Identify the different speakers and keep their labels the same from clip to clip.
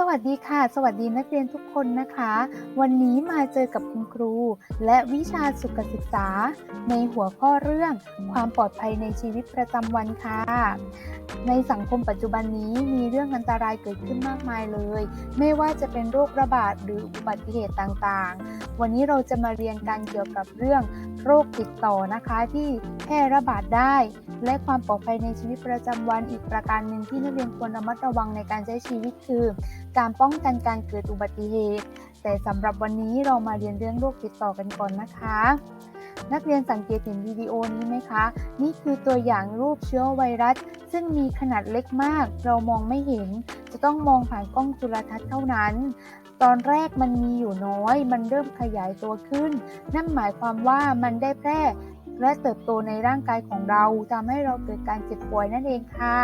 Speaker 1: สวัสดีค่ะ สวัสดีนักเรียนทุกคนนะคะ วันนี้มาเจอกับคุณครู และวิชาสุขศึกษา ในหัวข้อเรื่อง ความปลอดภัยในชีวิตประจำวันค่ะ ในสังคมปัจจุบันนี้มีเรื่องอันตรายเกิดขึ้นมากมายเลย ไม่ว่าจะเป็นโรคระบาดหรืออุบัติเหตุต่างๆ วันนี้เราจะมาเรียนกันเกี่ยวกับเรื่อง โรคติดต่อนะคะที่แพร่ระบาดได้ และความปลอดภัยในชีวิตประจำวันอีกประการหนึ่งที่นักเรียนควรระมัดระวังในการใช้ชีวิตคือ การป้องกันการเกิดอุบัติเหตุ แต่สำหรับวันนี้เรามาเรียนเรื่องโรคติดต่อกันก่อนนะคะ นักเรียนสังเกตเห็นวิดีโอนี้ไหมคะ นี่คือตัวอย่างรูปเชื้อไวรัส ซึ่งมีขนาดเล็กมาก เรามองไม่เห็น จะต้องมองผ่านกล้องจุลทรรศน์เท่านั้น ตอนแรกมันมีอยู่น้อย มันเริ่มขยายตัวขึ้น นั่นหมายความว่ามันได้แพร่และเติบโตในร่างกายของเราทำให้เราเกิดการเจ็บป่วยนั่นเองค่ะ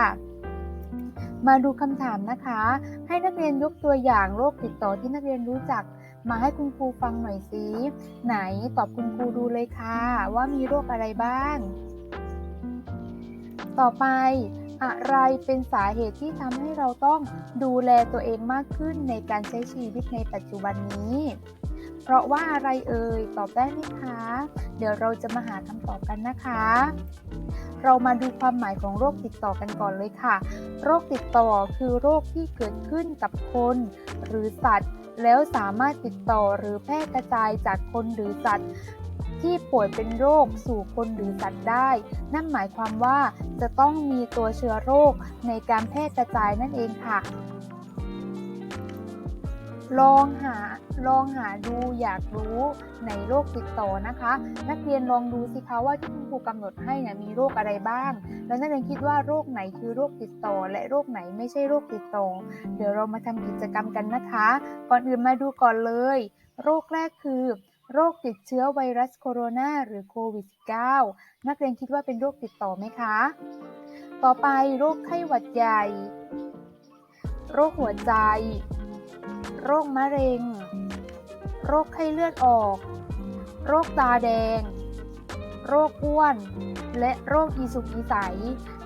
Speaker 1: มาดูคำถามนะคะ ให้นักเรียนยกตัวอย่างโรคติดต่อที่นักเรียนรู้จัก มาให้คุณครูฟังหน่อยสิไหนตอบคุณครูดูเลยค่ะ ว่ามีโรคอะไรบ้าง ต่อไป อะไรเป็นสาเหตุที่ทำให้เราต้องดูแลตัวเองมากขึ้นในการใช้ชีวิตในปัจจุบันนี้ เพราะว่าอะไรเอ่ยตอบได้ไหมคะ เดี๋ยวเราจะมาหาคำตอบกันนะคะ เรามาดูความหมายของโรคติดต่อกันก่อนเลยค่ะ โรคติดต่อคือโรคที่เกิดขึ้นกับคน หรือสัตว์ แล้วสามารถติดต่อหรือแพร่กระจายจากคนหรือสัตว์ ที่ป่วยเป็นโรคสู่คนหรือสัตว์ได้ นั่นหมายความว่าจะต้องมีตัวเชื้อโรคในการแพร่กระจายนั่นเองค่ะ ลองหาลองหาดูอยากรู้ในโรคติดต่อนะคะ นักเรียนลองดูสิคะว่าที่คุณครูกำหนดให้เนี่ยมีโรคอะไรบ้าง แล้วนักเรียนคิดว่าโรคไหนคือโรคติดต่อ และโรคไหนไม่ใช่โรคติดต่อ เดี๋ยวเรามาทำกิจกรรมกันนะคะ ก่อนอื่นมาดูก่อนเลย โรคแรกคือ โรคติดเชื้อไวรัสโคโรนาหรือโควิด -19 นักเรียนคิดว่าเป็นโรคติดต่อไหมคะ ต่อไปโรคไข้หวัดใหญ่ โรคหัวใจ โรคมะเร็ง โรคไข้เลือดออก โรคตาแดง โรคอ้วน และโรคอีสุกอีใส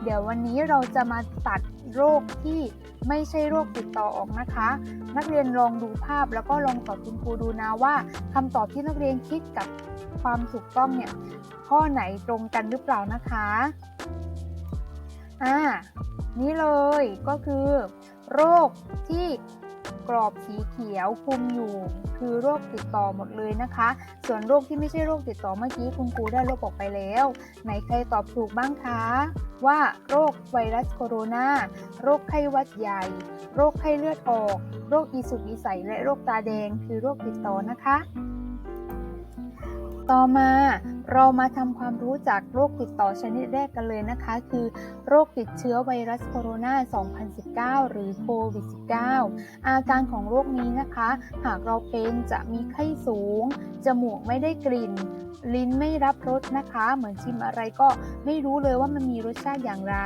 Speaker 1: เดี๋ยววันนี้เราจะมาตัดโรคที่ ไม่ใช่โรคติดต่อออกนะคะ นักเรียนลองดูภาพแล้วก็ลองตอบคุณครูดูนะว่าคำตอบที่นักเรียนคิดกับความถูกต้องเนี่ยข้อไหนตรงกันหรือเปล่านะคะอ่านี่เลยก็คือ โรคที่ กรอบสีเขียวคลุมอยู่ คือโรคติดต่อหมดเลยนะคะ ส่วนโรคที่ไม่ใช่โรคติดต่อเมื่อกี้คุณครูได้ลบออกไปแล้ว ไหนใครตอบถูกบ้างคะ ว่าโรคไวรัสโคโรนาโรคไข้หวัดใหญ่ โรคไข้เลือดออก โรคอีสุกอีใสและโรคตาแดง คือโรคติดต่อนะคะ ต่อมา เรามาทำความรู้จักโรคติดต่อชนิดแรกกันเลยนะคะ คือโรคติดเชื้อไวรัสโคโรนา 2019 หรือโควิด -19 อาการของโรคนี้นะคะ หากเราเป็นจะมีไข้สูง จมูกไม่ได้กลิ่น ลิ้นไม่รับรสนะคะ เหมือนชิมอะไรก็ไม่รู้เลยว่ามันมีรสชาติอย่างไร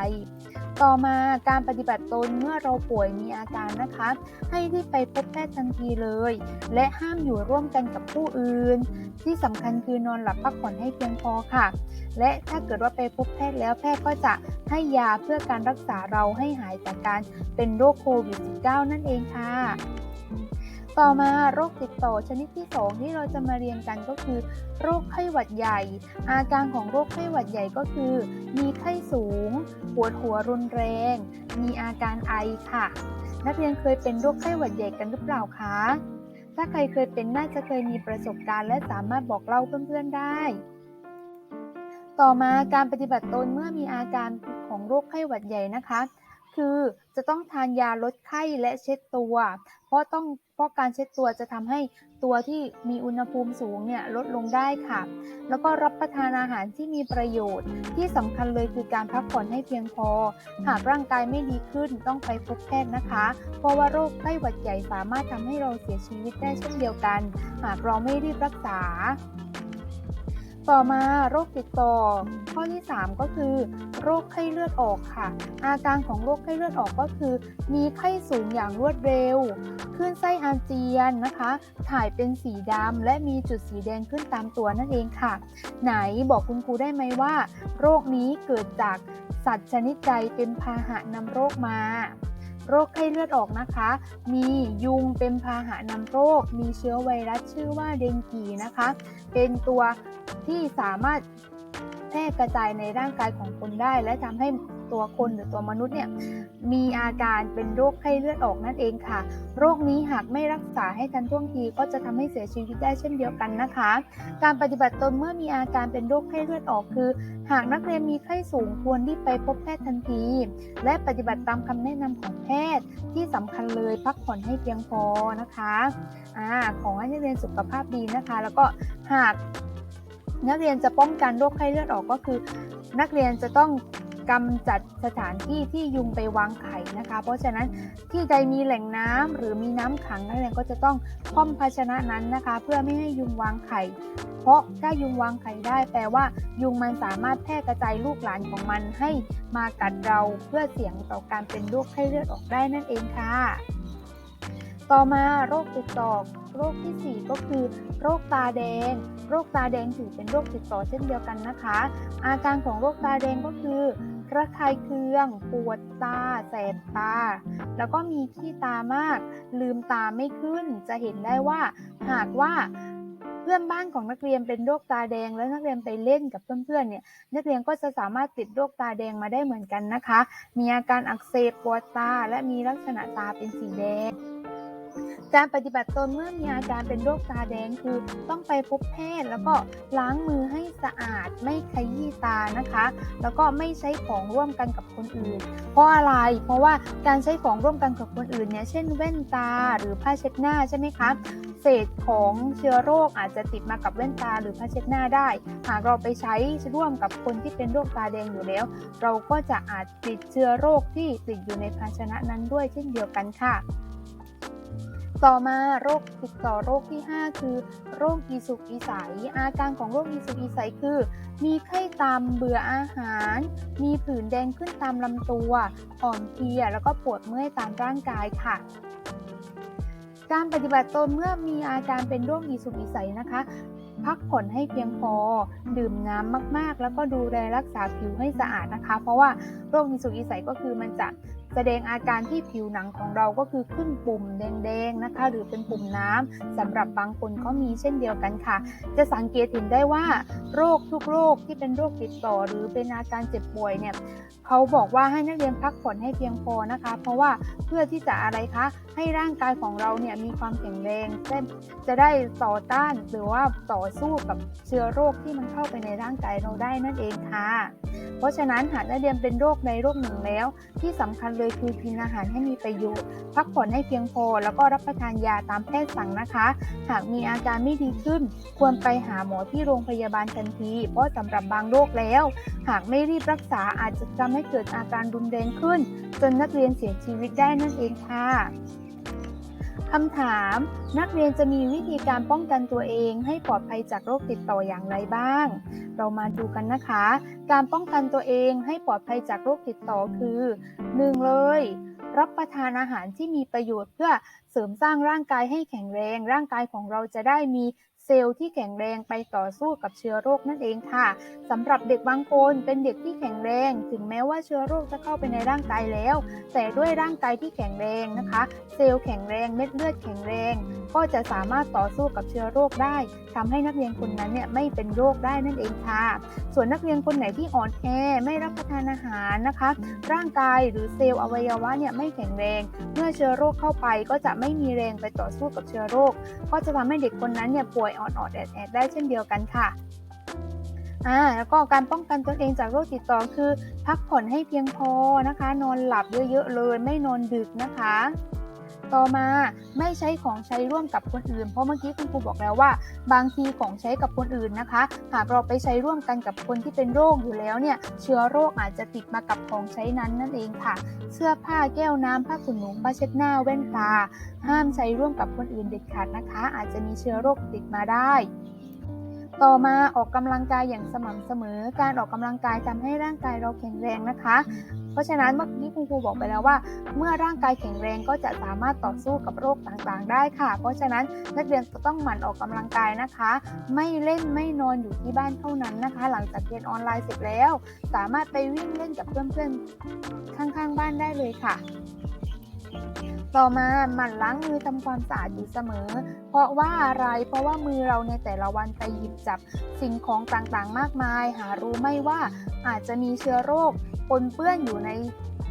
Speaker 1: ต่อมาการปฏิบัติตนเมื่อเราป่วยมีอาการนะคะ ให้รีบไปพบแพทย์ทันทีเลย และห้ามอยู่ร่วมกันกับผู้อื่น ที่สำคัญคือนอนหลับพักผ่อนให้เพียงพอค่ะ และถ้าเกิดว่าไปพบแพทย์แล้วแพทย์ก็จะให้ยาเพื่อการรักษาเราให้หายจากการเป็นโรคโควิด -19 นั่นเองค่ะ ต่อมาโรคติดต่อชนิดที่ 2 ที่เราจะมาเรียนกันก็คือ โรคไข้หวัดใหญ่ อาการของโรคไข้หวัดใหญ่ก็คือ มีไข้สูง ปวดหัวรุนแรง มีอาการไอค่ะ นักเรียนเคยเป็นโรคไข้หวัดใหญ่กันหรือเปล่าคะ ถ้าใครเคยเป็นน่าจะเคยมีประสบการณ์ และสามารถบอกเล่าเพื่อนๆได้ ต่อมาการปฏิบัติตนเมื่อมีอาการของโรคไข้หวัดใหญ่นะคะ คือจะต้องทานยาลดไข้และเช็ดตัว เพราะต้องเพราะการเช็ดตัวจะทำให้ตัวที่มีอุณหภูมิสูงเนี่ยลดลงได้ค่ะ แล้วก็รับประทานอาหารที่มีประโยชน์ ที่สำคัญเลยคือการพักผ่อนให้เพียงพอ หากร่างกายไม่ดีขึ้นต้องไปพบแพทย์นะคะ เพราะว่าโรคไข้หวัดใหญ่สามารถทำให้เราเสียชีวิตได้เช่นเดียวกัน หากเราไม่รีบรักษา ต่อมาโรคติดต่อ ข้อที่ 3 ก็คือโรคไข้เลือดออกค่ะ อาการของโรคไข้เลือดออกก็คือ มีไข้สูงอย่างรวดเร็วคลื่นไส้อาเจียนนะคะ ถ่ายเป็นสีดำและมีจุดสีแดงขึ้นตามตัวนั่นเองค่ะ ไหนบอกคุณครูได้ไหมว่า โรคนี้เกิดจากสัตว์ชนิดใดเป็นพาหะนำโรคมา โรคไข้เลือดออกนะคะ มียุงเป็นพาหะนำโรค มีเชื้อไวรัสชื่อว่าเดงกีนะคะ เป็นตัวที่สามารถแพร่กระจายในร่างกายของคนได้ และทำให้ ตัวคนหรือตัวมนุษย์เนี่ยมีอาการเป็นโรคไข้เลือดออกนั่นเองค่ะ โรคนี้หากไม่รักษาให้ทันท่วงทีก็จะทำให้เสียชีวิตได้เช่นเดียวกันนะคะ การปฏิบัติตนเมื่อมีอาการเป็นโรคไข้เลือดออกคือ หากนักเรียนมีไข้สูงควรรีบไปพบแพทย์ทันที และปฏิบัติตามคำแนะนำของแพทย์ที่สำคัญเลยพักผ่อนให้เพียงพอนะคะอ่าขอให้นักเรียนสุขภาพดีนะคะ แล้วก็หากนักเรียนจะป้องกันโรคไข้เลือดออกก็คือ นักเรียนจะต้อง กำจัดสถานที่ที่ยุงไปวางไข่นะคะ เพราะฉะนั้นที่ใดมีแหล่งน้ำหรือมีน้ำขังนักเรียนก็จะต้องคว่ำภาชนะนั้นนะคะ เพื่อไม่ให้ยุงวางไข่ เพราะถ้ายุงวางไข่ได้ แปลว่ายุงมันสามารถแพร่กระจายลูกหลานของมันให้มากัดเราเพื่อเสี่ยงต่อการเป็นโรคไข้เลือดออกได้นั่นเองค่ะ ต่อมาโรคติดต่อโรคที่ 4 ก็คือ โรคตาแดง โรคตาแดงถือเป็นโรคติดต่อเช่นเดียวกันนะคะ อาการของโรคตาแดงก็คือ ระคายเคือง ปวดตา แสบตา แล้วก็มีขี้ตามาก ลืมตาไม่ขึ้น จะเห็นได้ว่าหากว่าเพื่อนบ้านของนักเรียนเป็นโรคตาแดง แล้วนักเรียนไปเล่นกับเพื่อนๆเนี่ย นักเรียนก็จะสามารถติดโรคตาแดงมาได้เหมือนกันนะคะ มีอาการอักเสบปวดตา และมีลักษณะตาเป็นสีแดง การปฏิบัติตนเมื่อมีอาการเป็นโรคตาแดงคือ ต้องไปพบแพทย์แล้วก็ล้างมือให้สะอาดไม่ขยี้ตานะคะ แล้วก็ไม่ใช้ของร่วมกันกับคนอื่น เพราะอะไร เพราะว่าการใช้ของร่วมกันกับคนอื่นเนี่ยเช่นแว่นตาหรือผ้าเช็ดหน้าใช่ไหมคะเศษของเชื้อโรคอาจจะติดมากับแว่นตาหรือผ้าเช็ดหน้าได้ หากเราไปใช้ร่วมกับคนที่เป็นโรคตาแดงอยู่แล้ว เราก็จะอาจติดเชื้อโรคที่ติดอยู่ในภาชนะนั้นด้วยเช่นเดียวกันค่ะ ต่อมาโรคติดต่อโรคที่ 5 คือ โรคอีสุกอีใสอาการของโรคอีสุกอีใสคือ มีไข้ตามเบื่ออาหาร มีผื่นแดงขึ้นตามลำตัวอ่อนเพลียแล้วก็ปวดเมื่อยตามร่างกายค่ะการปฏิบัติตนเมื่อมีอาการเป็นโรคอีสุกอีใสนะคะ พักผ่อนให้เพียงพอ ดื่มน้ำมากๆ แล้วก็ดูแลรักษาผิวให้สะอาดนะคะ เพราะว่าโรคอีสุกอีใสก็คือมันจะ แสดงอาการที่ผิวหนังของเราก็คือขึ้นปุ่มแดงๆนะคะ หรือเป็นปุ่มน้ำสำหรับบางคนก็มีเช่นเดียวกันค่ะ จะสังเกตเห็นได้ว่า โรคทุกโรคที่เป็นโรคติดต่อ หรือเป็นอาการเจ็บป่วยเนี่ยเขาบอกว่าให้นักเรียนพักผ่อนให้เพียงพอนะคะ เพราะว่าเพื่อที่จะอะไรคะ ให้ร่างกายของเราเนี่ยมีความแข็งแรงเช่นจะได้ต่อต้านหรือว่าต่อสู้กับเชื้อโรคที่มันเข้าไปในร่างกายเราได้นั่นเองค่ะ เพราะฉะนั้นหากนักเรียนเป็นโรคในโรคหนึ่งแล้วที่สำคัญเลยคือกินอาหารให้มีประโยชน์ พักผ่อนให้เพียงพอ แล้วก็รับประทานยาตามแพทย์สั่งนะคะ หากมีอาการไม่ดีขึ้น ควรไปหาหมอที่โรงพยาบาลทันที เพราะสำหรับบางโรคแล้ว หากไม่รีบรักษาอาจจะทำให้เกิดอาการรุนแรงขึ้น จนนักเรียนเสียชีวิตได้นั่นเองค่ะ คำถาม นักเรียนจะมีวิธีการป้องกันตัวเองให้ปลอดภัยจากโรคติดต่ออย่างไรบ้าง เรามาดูกันนะคะ การป้องกันตัวเองให้ปลอดภัยจากโรคติดต่อคือ 1. เลย รับประทานอาหารที่มีประโยชน์เพื่อเสริมสร้างร่างกายให้แข็งแรง ร่างกายของเราจะได้มี ซลล์ที่แข็งแรงไปต่อสู้กับเชื้อโรคนั่นเองค่ะสำหรับเด็กบางคนเป็นเด็กที่แข็งแรง ถึงแม้ว่าเชื้อโรคจะเข้าไปในร่างกายแล้ว แต่ด้วยร่างกายที่แข็งแรงนะคะ เซลล์แข็งแรงเม็ดเลือดแข็งแรง ก็จะสามารถต่อสู้กับเชื้อโรคได้ทำให้นักเรียนคนนั้นเนี่ยไม่เป็นโรคได้นั่นเองค่ะ ส่วนนักเรียนคนไหนที่อ่อนแอไม่รับประทานอาหารนะคะ ร่างกายหรือเซลล์อวัยวะเนี่ยไม่แข็งแรง เมื่อเชื้อโรคเข้าไปก็จะไม่มีแรงไปต่อสู้กับเชื้อโรค ก็จะทำให้เด็กคนนั้นเนี่ยป่วยอ่อนๆแอดๆได้เช่นเดียวกันค่ะอ่าแล้วก็การป้องกันตนเองจากโรคติดต่อคือ พักผ่อนให้เพียงพอนะคะ นอนหลับเยอะๆเลย ไม่นอนดึกนะคะ ต่อมาไม่ใช้ของใช้ร่วมกับคนอื่น เพราะเมื่อกี้คุณครูบอกแล้วว่า บางทีของใช้กับคนอื่นนะคะ หากเราไปใช้ร่วมกันกับคนที่เป็นโรคอยู่แล้วเนี่ย เชื้อโรคอาจจะติดมากับของใช้นั้นนั่นเองค่ะ เสื้อผ้าแก้วน้ำผ้าขนหนูผ้าเช็ดหน้าแว่นตา ห้ามใช้ร่วมกับคนอื่นเด็ดขาดนะคะ อาจจะมีเชื้อโรคติดมาได้ ต่อมาออกกำลังกายอย่างสม่ำเสมอ การออกกำลังกายทำให้ร่างกายเราแข็งแรงนะคะ เพราะฉะนั้นเมื่อกี้คุณครูบอกไปแล้วว่า เมื่อร่างกายแข็งแรงก็จะสามารถต่อสู้กับโรคต่างๆ ได้ค่ะ เพราะฉะนั้นนักเรียนจะต้องหมั่นออกกำลังกายนะคะ ไม่เล่นไม่นอนอยู่ที่บ้านเท่านั้นนะคะ หลังจากเรียนออนไลน์เสร็จแล้ว สามารถไปวิ่งเล่นกับเพื่อนๆข้างๆบ้านได้เลยค่ะ ต่อมาหมั่นล้างมือทำความสะอาดอยู่เสมอ เพราะว่าอะไร เพราะว่ามือเราในแต่ละวันไปหยิบจับสิ่งของต่างๆ มากมาย หารู้ไม่ว่าอาจจะมีเชื้อโรคปนเปื้อนอยู่ใน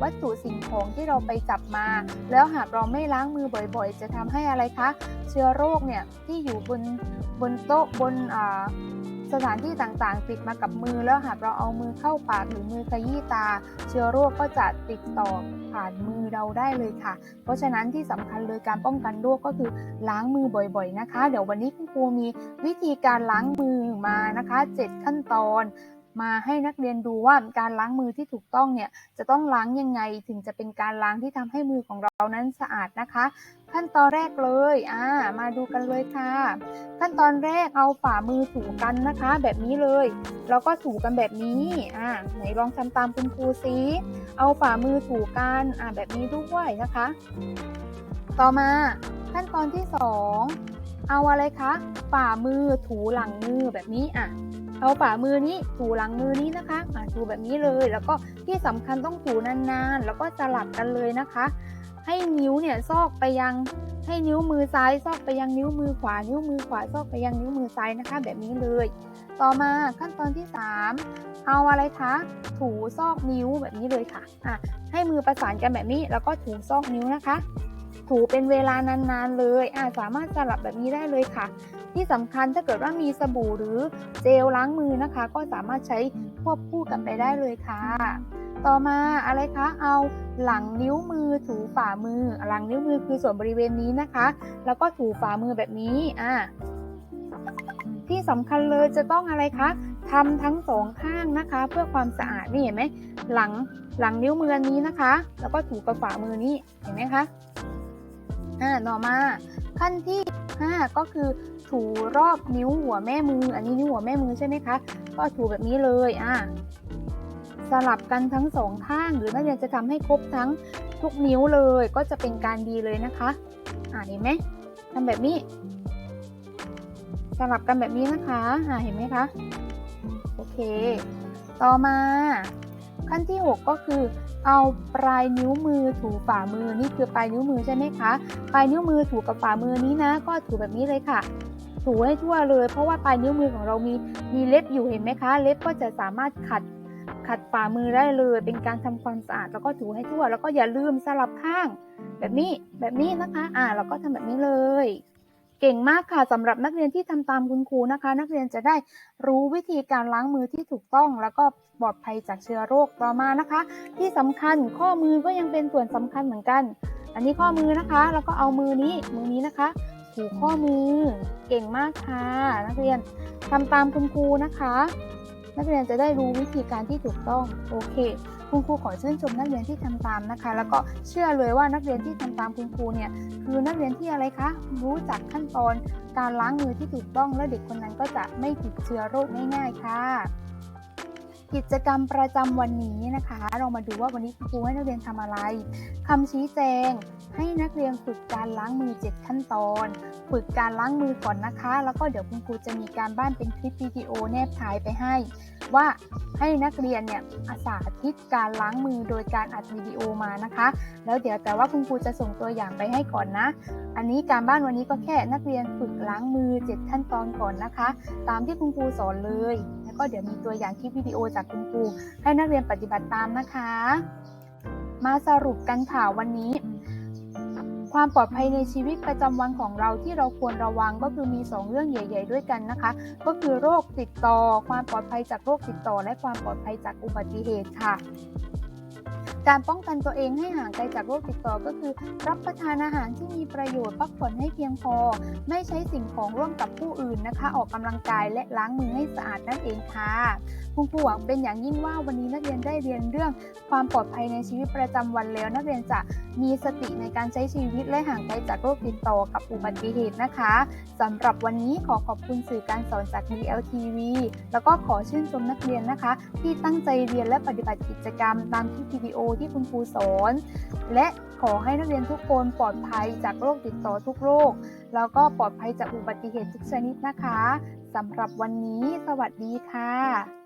Speaker 1: วัตถุสิ่งของที่เราไปจับมา แล้วหากเราไม่ล้างมือบ่อยๆ จะทำให้อะไรคะ เชื้อโรคเนี่ยที่อยู่บนบนโต๊ะบนอ่า สถานที่ต่างๆ ติดมากับมือแล้วหากเราเอามือเข้าปากหรือมือขยี้ตา เชื้อโรคก็จะติดต่อผ่านมือเราได้เลยค่ะ เพราะฉะนั้นที่สำคัญเลยการป้องกันโรคก็คือล้างมือบ่อยๆนะคะ เดี๋ยววันนี้คุณครูมีวิธีการล้างมือมานะคะ 7 ขั้นตอน มาให้นักเรียนดูว่าการล้างมือที่ถูกต้องเนี่ยจะต้องล้างยังไงถึงจะเป็นการล้างที่ทำให้มือของเรานั้นสะอาดนะคะ ขั้นตอนแรกเลยอ่ามาดูกันเลยค่ะ ขั้นตอนแรกเอาฝ่ามือถูกันนะคะ แบบนี้เลยแล้วก็ถูกันแบบนี้อ่าไหนลองทำตามคุณครูซิเอาฝ่ามือถูกันอ่าแบบนี้ด้วยนะคะ ต่อมาขั้นตอนที่สองเอาอะไรคะฝ่ามือถูหลังมือแบบนี้อะ เอาฝ่ามือนี้ถูหลังมือนี้นะคะอะถูแบบนี้เลย แล้วก็ที่สำคัญต้องถูนานๆ แล้วก็สลับกันเลยนะคะ ให้นิ้วเนี่ยซอกไปยังให้นิ้วมือซ้ายซอกไปยังนิ้วมือขวา นิ้วมือขวาซอกไปยังนิ้วมือซ้ายนะคะ แบบนี้เลย ต่อมาขั้นตอนที่ 3 เอาอะไรคะถูซอกนิ้วแบบนี้เลยค่ะอะให้มือประสานกันแบบนี้ แล้วก็ถูซอกนิ้วนะคะ ถูเป็นเวลานานๆเลยอะสามารถสลับแบบนี้ได้เลยค่ะ ที่สำคัญถ้าเกิดว่ามีสบู่หรือเจลล้างมือนะคะ ก็สามารถใช้ควบคู่กันไปได้เลยค่ะ ต่อมาอะไรคะ เอาหลังนิ้วมือถูฝ่ามือ หลังนิ้วมือคือส่วนบริเวณนี้นะคะ แล้วก็ถูฝ่ามือแบบนี้อะที่สำคัญเลยจะต้องอะไรคะทำทั้งสองข้างนะคะ เพื่อความสะอาดนี่เห็นไหมหลังหลังนิ้วมือนนี้นะคะ แล้วก็ถูกับฝ่ามือนี้เห็นไหมคะ อ่าต่อมาขั้นที่5ก็คือถูรอบนิ้วหัวแม่มือ อันนี้นิ้วหัวแม่มือใช่ไหมคะ ก็ถูแบบนี้เลยอ่าสลับกันทั้งสองข้างหรือนักเรียนจะทำให้ครบทั้งทุกนิ้วเลย ก็จะเป็นการดีเลยนะคะ อ่าเห็นไหมทำแบบนี้ สลับกันแบบนี้นะคะอ่าเห็นไหมคะโอเค ต่อมา ขั้นที่ 6 ก็คือ เอาปลายนิ้วมือถูฝ่ามือนี่คือปลายนิ้วมือใช่ไหมคะ ปลายนิ้วมือถูกับฝ่ามือนี้นะ ก็ถูแบบนี้เลยค่ะ ถูให้ทั่วเลย เพราะว่าปลายนิ้วมือของเรามีมีเล็บอยู่เห็นไหมคะ เล็บก็จะสามารถขัดขัดฝ่ามือได้เลย เป็นการทำความสะอาดแล้วก็ถูให้ทั่ว แล้วก็อย่าลืมสลับข้าง แบบนี้แบบนี้นะคะ อ่าเราก็ทำแบบนี้เลย เก่งมากค่ะสำหรับนักเรียนที่ทำตามคุณครูนะคะ นักเรียนจะได้รู้วิธีการล้างมือที่ถูกต้อง แล้วก็ปลอดภัยจากเชื้อโรคต่อมานะคะ ที่สำคัญข้อมือก็ยังเป็นส่วนสำคัญเหมือนกัน อันนี้ข้อมือนะคะ แล้วก็เอามือนี้มือนี้นะคะถูข้อมือเก่งมากค่ะ นักเรียนทำตามคุณครูนะคะ นักเรียนจะได้รู้วิธีการที่ถูกต้องโอเค คุณครูขอชื่นชมนักเรียนที่ทำตามนะคะ แล้วก็เชื่อเลยว่านักเรียนที่ทำตามคุณครูเนี่ยคือนักเรียนที่อะไรคะ รู้จักขั้นตอนการล้างมือที่ถูกต้องและเด็กคนนั้นก็จะไม่ติดเชื้อโรคง่าย ๆ ค่ะ กิจกรรมประจำวันนี้นะคะ เรามาดูว่าวันนี้คุณครูให้นักเรียนทำอะไรคำชี้แจง ให้นักเรียนฝึกการล้างมือ 7 ขั้นตอน ฝึกการล้างมือก่อนนะคะ แล้วก็เดี๋ยวคุณครูจะมีการบ้านเป็นคลิปวิดีโอแนบท้ายไปให้ ว่าให้นักเรียนเนี่ยอาสาธิตการล้างมือโดยการอัดวิดีโอมานะคะ แล้วเดี๋ยวแต่ว่าคุณครูจะส่งตัวอย่างไปให้ก่อนนะ อันนี้การบ้านวันนี้ก็แค่นักเรียนฝึกล้างมือ 7 ขั้นตอนก่อนนะคะ ตามที่คุณครูสอนเลย ก็เดี๋ยวมีตัวอย่างคลิปวิดีโอจากคุณครูให้นักเรียนปฏิบัติตามนะคะ มาสรุปกันค่ะวันนี้ ความปลอดภัยในชีวิตประจำวันของเราที่เราควรระวังก็คือมี 2 เรื่องใหญ่ ๆ ด้วยกันนะคะ ก็คือโรคติดต่อ ความปลอดภัยจากโรคติดต่อ และความปลอดภัยจากอุบัติเหตุค่ะ การป้องกันตัวเองให้ห่างไกลจากโรคติดต่อก็คือ รับประทานอาหารที่มีประโยชน์พักผ่อนให้เพียงพอ ไม่ใช้สิ่งของร่วมกับผู้อื่นนะคะ ออกกำลังกายและล้างมือให้สะอาดนั่นเองค่ะคุณครูหวังเป็นอย่างยิ่งว่าวันนี้นักเรียนได้เรียนเรื่องความปลอดภัยในชีวิตประจำวันแล้ว นักเรียนจะมีสติในการใช้ชีวิตและห่างไกลจากโรคติดต่อกับอุบัติเหตุนะคะสำหรับวันนี้ขอขอบคุณสื่อการสอนจาก DLTV แล้วก็ขอชื่นชมนักเรียนนะคะ ที่ตั้งใจเรียนและปฏิบัติกิจกรรมตามที่วิดีโอที่คุณครูสอน และขอให้นักเรียนทุกคนปลอดภัยจากโรคติดต่อทุกโรค แล้วก็ปลอดภัยจากอุบัติเหตุทุกชนิดนะคะสำหรับวันนี้ สวัสดีค่ะ